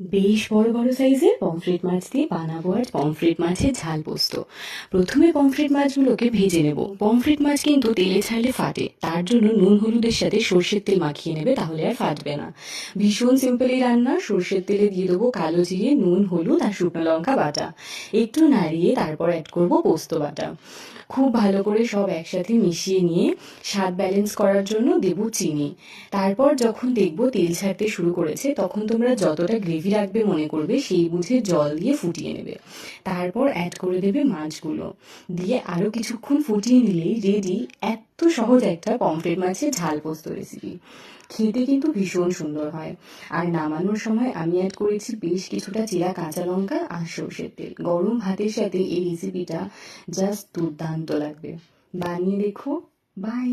বেশ বড় বড় সাইজের পমফ্রেট মাছ দিয়ে বানাবো আজ পমফ্রেট মাছের ঝাল পোস্ত। প্রথমে পমফ্রেট মাছগুলোকে ভেজে নেব। পমফ্রেট মাছ কিন্তু তেলে ছাড়লে ফাটে। তার জন্য নুন হলুদের সাথে সর্ষের তেল মাখিয়ে নেবে, তাহলে আর ফাটবে না। ভীষণ সিম্পলি রান্না। সর্ষের তেলে দিয়ে দেবো কালো জিরে, নুন, হলুদ আর শুকনো লঙ্কা বাটা। একটু নাড়িয়ে তারপর অ্যাড করব পোস্ত বাটা। খুব ভালো করে সব একসাথে মিশিয়ে নিয়ে স্বাদ ব্যালেন্স করার জন্য দেব চিনি। তারপর যখন দেখব তেল ছাড়তে শুরু করেছে, তখন তোমরা যতটা গ্রেভি রাখবে, মনে করবে সেই বুঝে জল দিয়ে ফুটিয়ে নেবে। তারপর অ্যাড করে দেবে মাছগুলো। দিয়ে আরও কিছুক্ষণ ফুটিয়ে নিলেই রেডি এত সহজ একটা পমফ্রেট মাছের ঝাল পোস্ত রেসিপি খেতে কিন্তু ভীষণ সুন্দর হয়। আর নামানোর সময় আমি অ্যাড করেছি বেশ কিছুটা চিরা কাঁচা লঙ্কা আর সর্ষের তেল। গরম ভাতের সাথে এই রেসিপিটা জাস্ট দুর্দান্ত লাগবে। বানিয়ে দেখো। বাই